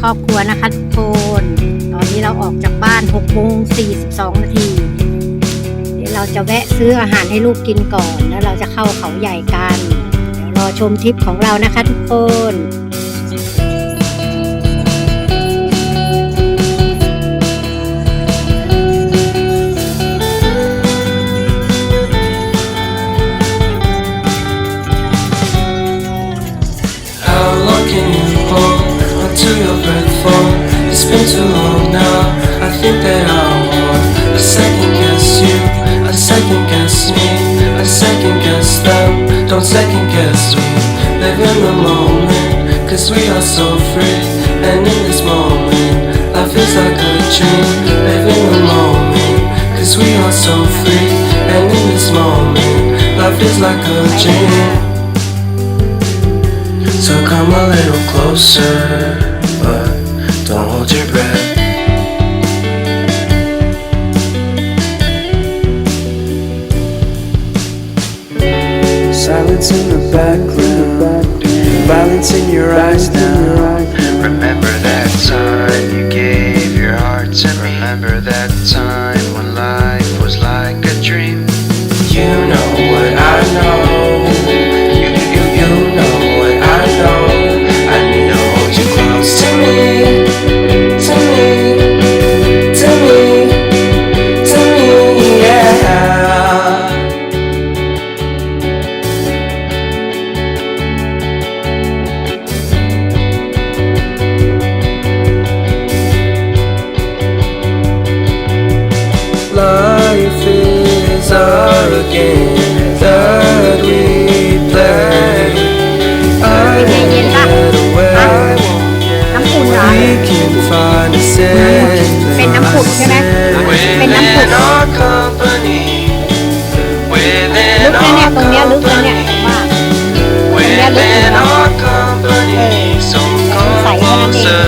ครอบครัวนะคะทุกคนตอนนี้เราออกจากบ้าน6โมง42 นาที เดี๋ยวเราจะแวะซื้ออาหารให้ลูกกินก่อน แล้วเราจะเข้าเขาใหญ่กัน เดี๋ยวรอชมทริปของเรานะคะทุกคน I I second guess you, a second guess me, a second guess them. Don't second guess me. Live in the moment, cause we are so free. And in this moment, life is like a dream. Live in the moment, cause we are so free. And in this moment, life is like a dream. So come a little closer, but don't hold your breath. In the background, violence in your eyes now. Remember that time you gave your heart to me. Remember that time our game that we play. I won't get away. น้ำอุ่นเหรอ We can find a safe เป็นน้ำผุดใช่ไหมเป็นน้ำผุด Within our company. ลึก Within นะเนี่ย our ตรงเนี้ยลึกนะเนี่ย company. ว่า Within our company. So come closer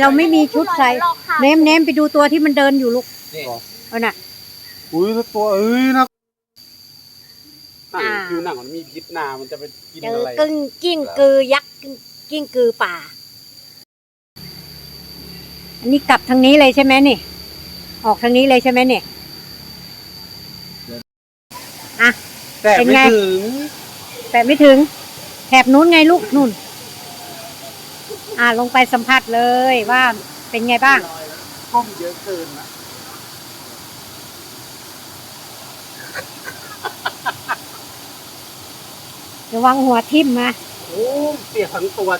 เราไม่มีชุดใส่เน้มเน้มไปดูตัวที่มันเดินอยู่ลูกเอาน่ะอุ้ยแล้วตัวเอ้ยนะหนังอ่าคือหนังมันมีพิษนามันจะไปกินเจออะไรกึ้งกิ้งกือยักษ์กิ้งกิ้งกือป่า อันนี้กลับทางนี้เลยใช่ไหมนี่ ออกทางนี้เลยใช่ไหมนี่อะแต่เป็นไม่ไงถึงแต่ไม่ถึงแถบนู้นไงลูกนู่น อ่าลงไปสัมผัสเลยว่าเป็นไงบ้างห้องเยอะเกินนะระวังหัวทิ่มนะโอ้เปียกทั้งตัว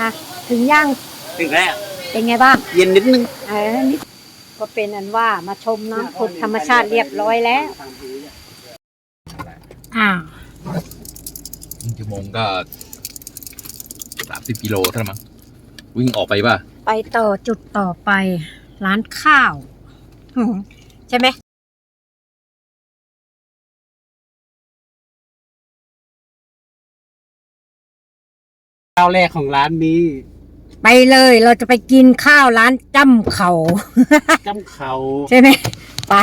อะถึงย่างถึงแล้วเป็นไงบ้าง เย็นนิดนึงเออนี่ก็เป็นอันว่ามาชมน้ำผุดธรรมชาติเรียบร้อยแล้ว อ้าวครึ่งชั่วโมงก็ สามสิบกิโลเท่านั้นมั้งวิ่งออกไปป่ะ ไปต่อจุดต่อไป ร้านข้าวอืมใช่ไหมข้าวแรกของร้านนี้ ไปเลยเราจะไปกินข้าวร้านจ้ำเขา จ้ำเขาใช่ไหมไป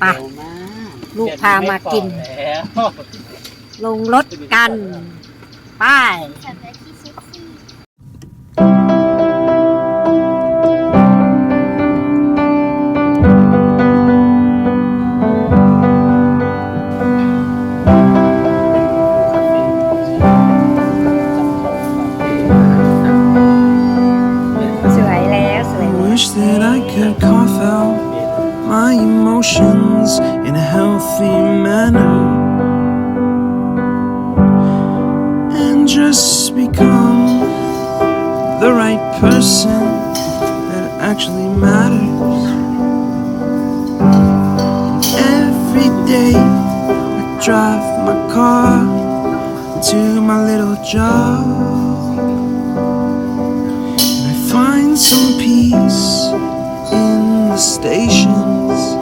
ไปเร็วมากลูกพามากินเดี๋ยวแล้วลงรถกัน ไป สวยแล้วสวย I แล้ว wish that I could cough out my emotions in a healthy manner Become the right person that actually matters. Every day I drive my car to my little job. And I find some peace in the stations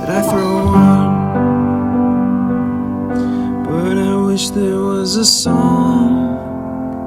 that I throw on. But I wish there was a song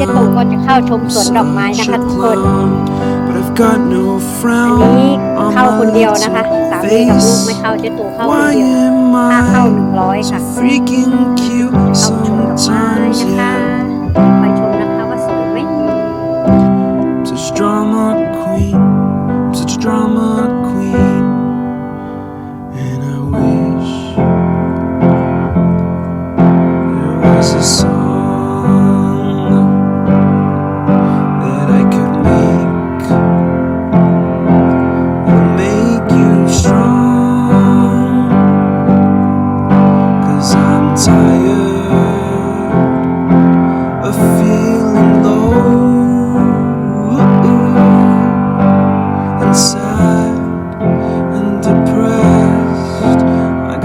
Upside นี้เจ๊ตู down. ก็จะเข้าชมสวนดอกไม้ Such นะคะ a ทุกคน clown, but I've got no อัน frown นี้ on เข้า my คนเดียวนะคะ little สามีกับลูกไม่ face. เข้าเจ๊ตูเข้าคน Why เดียว am ค่าเข้าหนึ่ง I ร้อยค่ะ freaking cute เข้าชมดอกไม้ sometimes? นะคะ Yeah. ไปชมนะคะว่าสวยไหม Such drama queen, such drama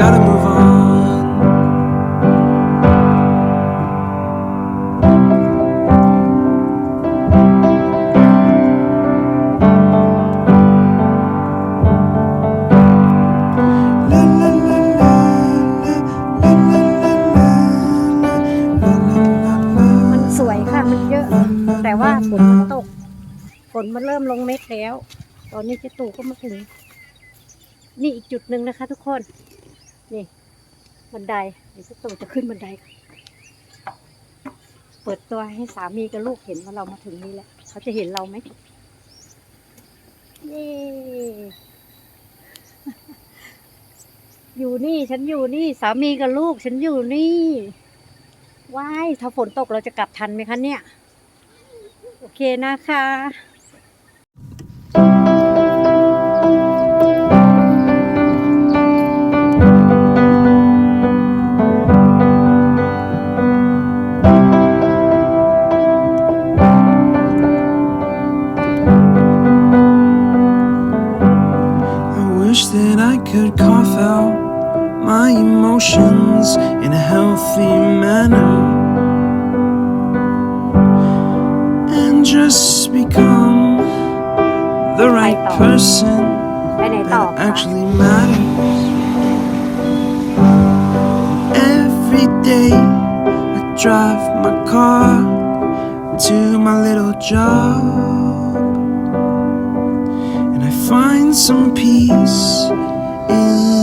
gotta move on. La la la la la la la la la la la มันสวยค่ะมันเยอะ แต่ว่าฝนมันตก ฝนมันเริ่มลงเม็ดแล้ว ตอนนี้เจ๊ตู่ก็มาถึง นี่อีกจุดหนึ่งนะคะทุกคน นี่บันไดเดี๋ยวเจ๊ตู่จะขึ้นบันได เปิดตัวให้สามีกับลูกเห็นว่าเรามาถึงนี่แล้วเขาจะเห็นเราไหมเย้อยู่นี่ฉันอยู่นี่ สามีกับลูก ฉันอยู่นี่ว้ายถ้าฝนตกเราจะกลับทันไหมคะเนี่ย โอเคนะคะ my emotions in a healthy manner and just become the right person that actually matters. Every day I drive my car to my little job and I find some peace in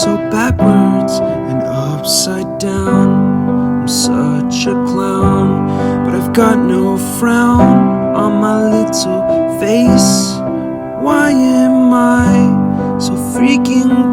so backwards and upside down. I'm such a clown, but I've got no frown on my little face. Why am I so freaking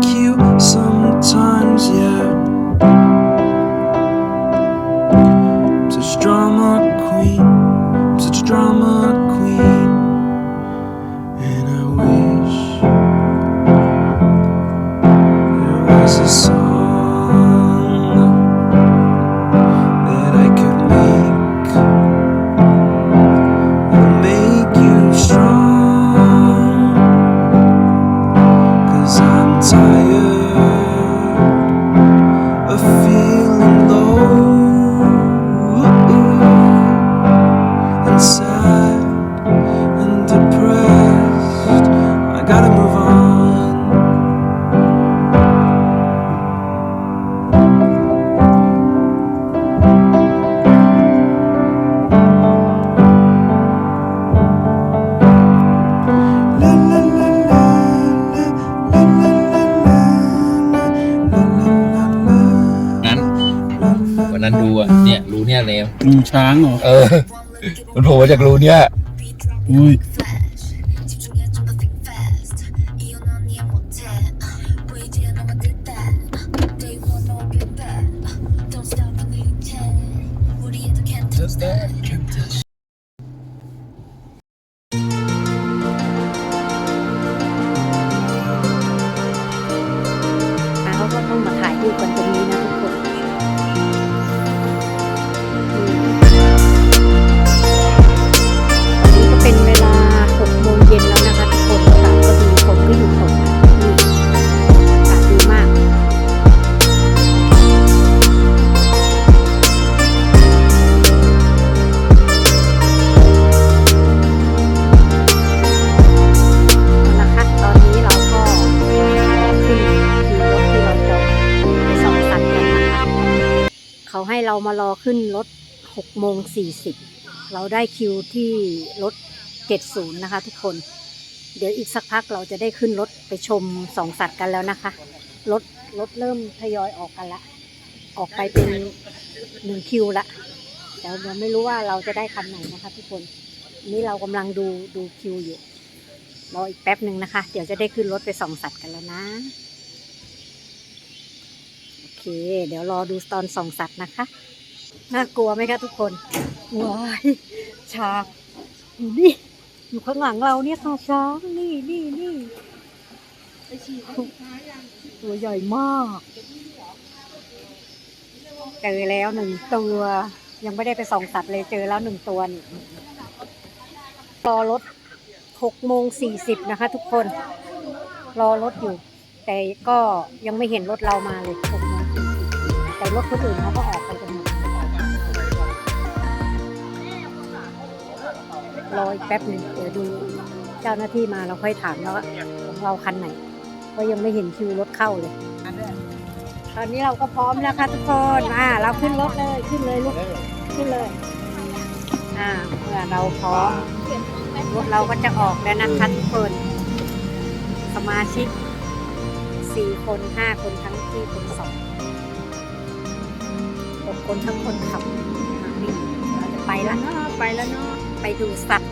sad and depressed. I gotta move on. La la la la la la la la la la la la งั้นวันนั้นดูอ่ะเนี่ยรูเนี่ยเลว ดูช้างเหรอ เออ มันโผล่มา จากรูเนี่ยอุ้ย มารอขึ้นรถ6โมง40 เราได้คิวที่รถ 70 นะคะทุกคน เดี๋ยวอีกสักพักเราจะได้ขึ้นรถไปชมสองสัตว์กันแล้วนะคะ รถรถเริ่มทยอยออกกันละ ออกไปเป็นหนึ่งคิวละแต่เราไม่รู้ว่าเราจะได้คันไหนนะคะทุกคนนนี้เรากำลังดูดูคิวอยู่รออีกแป๊บหนึ่งนะคะ เดี๋ยวจะได้ขึ้นรถไปส่องสัตว์กันแล้วนะโอเค เดี๋ยวรอดูตอนส่องสัตว์นะคะ น่ากลัวไหมคะทุกคนว้ายช้างอยู่นี่อยู่ข้างหลังเราเนี่ยค่ะช้างนี่นี่นี่ตัวใหญ่มากเจอแล้วหนึ่งตัวยังไม่ได้ไปส่องสัตว์เลยเจอแล้วหนึ่งตัวนี่รอรถหกโมงสี่สิบนะคะ ทุกคน รอรถอยู่ แต่ก็ยังไม่เห็นรถเรามาเลยแต่รถคนอื่นเขาก็ออก รออีกแป๊บหนึ่งเดี๋ยวดูเจ้าหน้าที่มาเราค่อยถามแล้วว่าของเราคันไหนเพราะยังไม่เห็นคิวรถเข้าเลย ตอนนี้เราก็พร้อมแล้วค่ะทุกคนอ่าเราขึ้นรถเลยขึ้นเลยลูกขึ้นเลย อ่าเมื่อเราพร้อมรถเราก็จะออกแล้วนะคะทุกคนสมาชิกสี่คนห้าคนทั้งที่คนสองหกคนทั้งคนขับอะนี่เราจะไปแล้วเนาะไปแล้วเนาะไป ดูสัตว์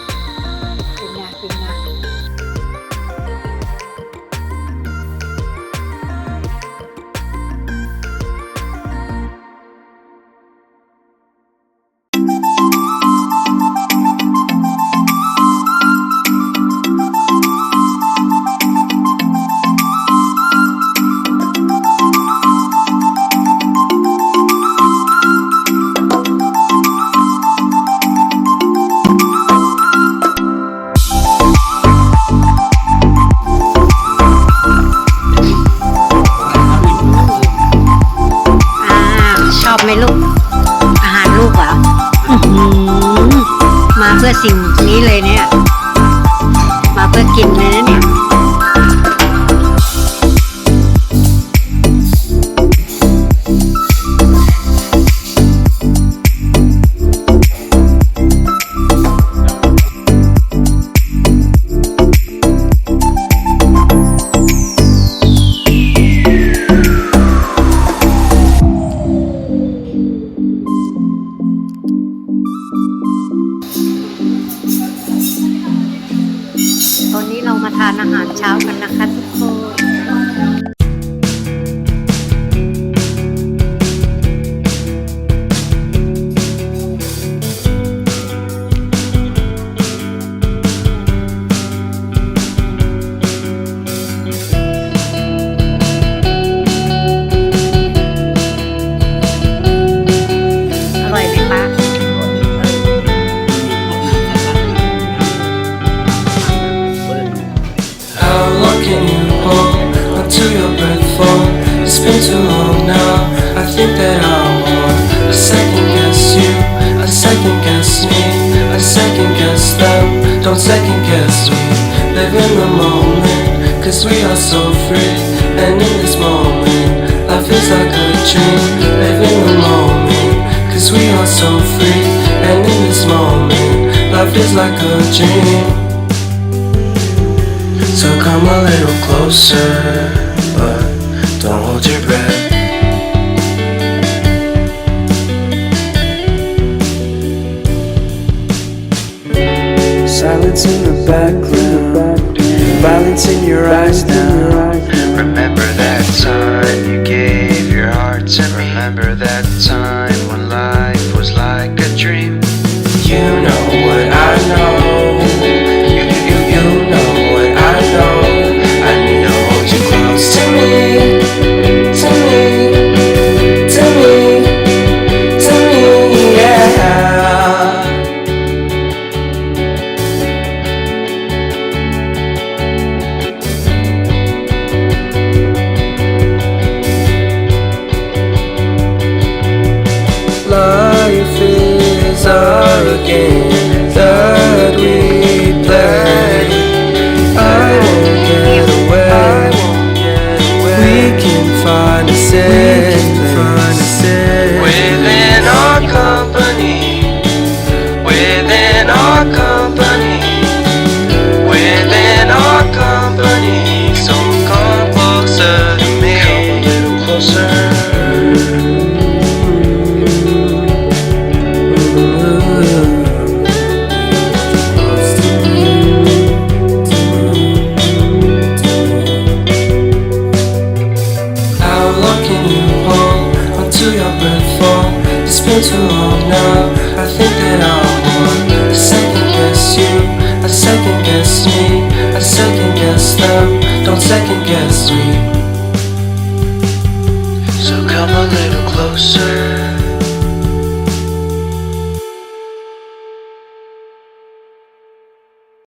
เพื่อสิ่งนี้เลยเนี่ย มาเพื่อกินเลยนะ กันนะคะทุกคน I second guess you, I second guess me, I second guess them. Don't second guess me. Live in the moment, cause we are so free. And in this moment, life is like a dream. Live in the moment, we are so free. And in this moment, life is like a dream. So come a little closer, but don't hold your Silence in the background, violence in your eyes now. Remember that time you gave your heart to me. Remember that time when life was like again.